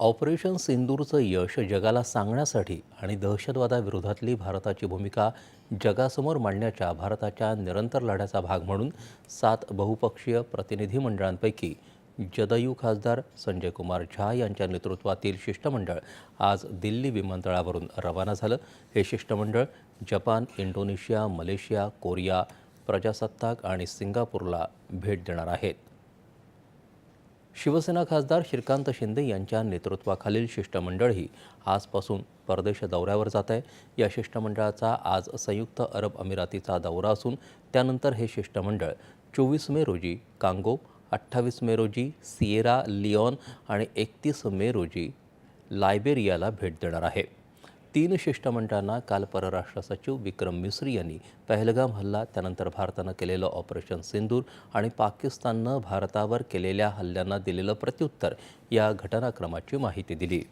Operation सिंदूरचं यश जगाला सांगण्यासाठी आणि दहशतवादाविरोधातली भारताची भूमिका जगासमोर मांडण्याच्या भारताच्या निरंतर लढ्याचा भाग म्हणून सात बहुपक्षीय प्रतिनिधी मंडळांपैकी जदयू खासदार संजय कुमार झा यांच्या नेतृत्वातील शिष्टमंडळ आज दिल्ली विमानतळावरून रवाना झालं. हे शिष्टमंडळ जपान इंडोनेशिया मलेशिया कोरिया प्रजासत्ताक आणि सिंगापूरला भेट देणार आहेत. शिवसेना खासदार श्रीकांत शिंदे यांच्या नेतृत्वाखालील शिष्टमंडळही आजपासून परदेश दौऱ्यावर जात आहे. या शिष्टमंडळाचा आज संयुक्त अरब अमिरातीचा दौरा असून त्यानंतर हे शिष्टमंडळ चोवीस मे रोजी कांगो अठ्ठावीस मे रोजी सिएरा लिओन आणि एकतीस मे रोजी लायबेरियाला भेट देणार आहे. तीन शिष्टमंडळांना काल परराष्ट्र सचिव विक्रम मिस्री यांनी पहलगाम हल्ला त्यानंतर भारतानं केलेलं ऑपरेशन सिंदूर आणि पाकिस्ताननं भारतावर केलेल्या हल्ल्यांना दिलेलं प्रत्युत्तर या घटनाक्रमाची माहिती दिली.